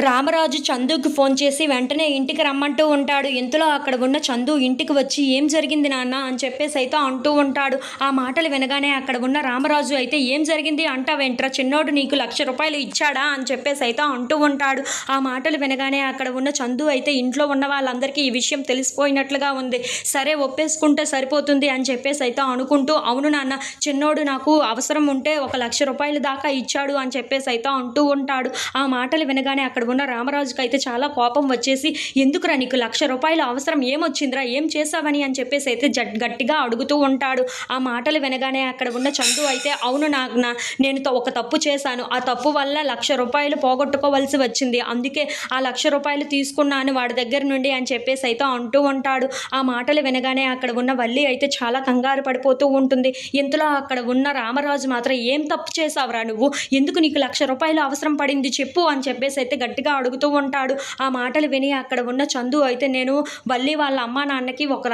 Ramaraju చందుకు phone చేసి వెంటనే ఇంటికి రమ్మంటూ ఉంటాడు. ఇంతలో అక్కడ ఉన్న చందు ఇంటికి వచ్చి ఏం జరిగింది నాన్న? అని చెప్పేసి అయితే అంటూ ఉంటాడు. ఆ మాటలు వినగానే అక్కడ ఉన్న రామరాజు అయితే ఏం జరిగింది? అంటావేంట్రా? చిన్నోడు నీకు లక్ష రూపాయలు ఇచ్చాడా? అని చెప్పేసి అయితే అంటూ ఉంటాడు. ఆ మాటలు వినగానే అక్కడ ఉన్న చందు అయితే ఇంట్లో ఉన్న వాళ్ళందరికీ ఈ విషయం తెలిసిపోయినట్లుగా ఉంది. సరే ఒప్పేసుకుంటే సరిపోతుంది అని చెప్పేసి అయితే అనుకుంటూ అవును నాన్న చిన్నోడు నాకు అవసరం ఉంటే ఒక లక్ష రూపాయలు దాకా ఇచ్చాడు అని చెప్పేసి అయితే అంటూ ఉంటాడు. ఆ మాటలు వినగానే అక్కడ ఉన్న రామరాజుకి అయితే చాలా కోపం వచ్చేసి ఎందుకురా నీకు లక్ష రూపాయలు అవసరం? ఏమొచ్చిందిరా? ఏం చేసావని అని చెప్పేసి అయితే జట్ గట్టిగా అడుగుతూ ఉంటాడు. ఆ మాటలు వినగానే అక్కడ ఉన్న చందు అయితే అవును నాకు నా నేను త- ఒక తప్పు చేశాను. ఆ తప్పు వల్ల లక్ష రూపాయలు పోగొట్టుకోవాల్సి వచ్చింది. అందుకే ఆ లక్ష రూపాయలు తీసుకున్నాను వాడి దగ్గర నుండి అని చెప్పేసి అయితే అంటూ ఉంటాడు. ఆ మాటలు వినగానే అక్కడ ఉన్న వల్లి అయితే చాలా కంగారు పడిపోతూ ఉంటుంది. ఇంతలో అక్కడ ఉన్న రామరాజు మాత్రం ఏం తప్పు చేసావురా నువ్వు? ఎందుకు నీకు లక్ష రూపాయలు అవసరం పడింది చెప్పు అని చెప్పేసి అయితే గట్టిగా అడుగుతూ ఉంటాడు. ఆ మాటలు విని అక్కడ ఉన్న చందు అయితే నేను వల్లి వాళ్ళ అమ్మా నాన్నకి ఒక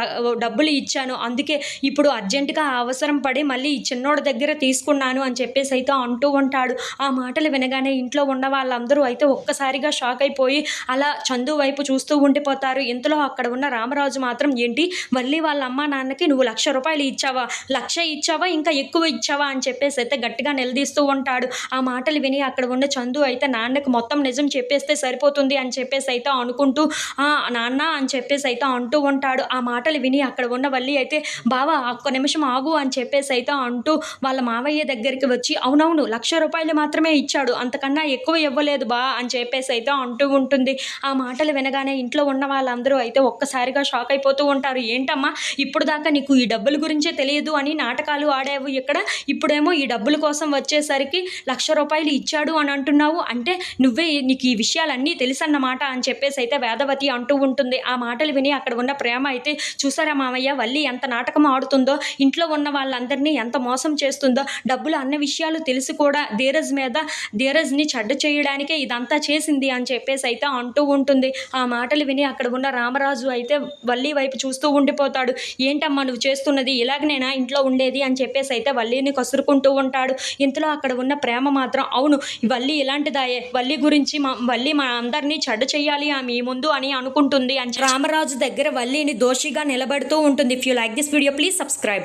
డబ్బులు ఇచ్చాను. అందుకే ఇప్పుడు అర్జెంటుగా అవసరం పడి మళ్ళీ ఈ చిన్నోడి దగ్గర తీసుకున్నాను అని చెప్పేసి అయితే అంటూ ఉంటాడు. ఆ మాటలు వినగానే ఇంట్లో ఉన్న వాళ్ళందరూ అయితే ఒక్కసారిగా షాక్ అయిపోయి అలా చందు వైపు చూస్తూ ఉండిపోతారు. ఇంతలో అక్కడ ఉన్న రామరాజు మాత్రం ఏంటి? మళ్ళీ వాళ్ళ అమ్మా నాన్నకి నువ్వు లక్ష రూపాయలు ఇచ్చావా? లక్ష ఇచ్చావా? ఇంకా ఎక్కువ ఇచ్చావా? అని చెప్పేసి అయితే గట్టిగా నిలదీస్తూ ఉంటాడు. ఆ మాటలు విని అక్కడ ఉన్న చందు అయితే నాన్నకి మొత్తం నిజం చెప్పేస్తే సరిపోతుంది అని చెప్పేసి అయితే అనుకుంటూ నాన్న అని చెప్పేసి అయితే అంటూ ఉంటాడు. ఆ మాటలు విని అక్కడ ఉన్న వల్లి అయితే బావా ఒక్క నిమిషం ఆగు అని చెప్పేసి అయితే అంటూ వాళ్ళ మావయ్య దగ్గరికి వచ్చి అవునవును లక్ష రూపాయలు మాత్రమే ఇచ్చాడు అంతకన్నా ఎక్కువ ఇవ్వలేదు బా అని చెప్పేసి అయితే అంటూ ఉంటుంది. ఆ మాటలు వినగానే ఇంట్లో ఉన్న వాళ్ళందరూ అయితే ఒక్కసారిగా షాక్ అయిపోతూ ఉంటారు. ఏంటమ్మా ఇప్పుడు దాకా నీకు ఈ డబ్బుల గురించే తెలియదు అని నాటకాలు ఆడావు ఇక్కడ? ఇప్పుడేమో ఈ డబ్బుల కోసం వచ్చేసరికి లక్ష రూపాయలు ఇచ్చాడు అని అంటున్నావు. అంటే నువ్వే నీకు ఈ విషయాలన్నీ తెలుసన్నమాట అని చెప్పేసి అయితే వేదవతి అంటూ ఉంటుంది. ఆ మాటలు విని అక్కడ ఉన్న ప్రేమ అయితే చూసారా మామయ్య? వల్లి ఎంత నాటకం ఆడుతుందో ఇంట్లో ఉన్న వాళ్ళందరినీ ఎంత మోసం చేస్తుందో డబ్బులు అన్న విషయాలు తెలిసి కూడా ధీరజ్ మీద ధీరజ్ని చెడ్డ చేయడానికే ఇదంతా చేసింది అని చెప్పేసి అయితే అంటూ ఉంటుంది. ఆ మాటలు విని అక్కడ ఉన్న రామరాజు అయితే వల్లి వైపు చూస్తూ ఉండిపోతాడు. ఏంటమ్మా నువ్వు చేస్తున్నది? ఇలాగనేనా ఇంట్లో ఉండేది? అని చెప్పేసి అయితే వల్లిని కసురుకుంటూ ఉంటాడు. ఇంతలో అక్కడ ఉన్న ప్రేమ మాత్రం అవును వల్లి ఇలాంటిదాయే. వల్లి గురించి మా వల్లి మా అందరినీ చెడ్డ చెయ్యాలి ఆమె ముందు అని అనుకుంటుంది అని రామరాజు దగ్గర వల్లిని దోషిగా నిలబడుతూ ఉంటుంది. If you like this video please subscribe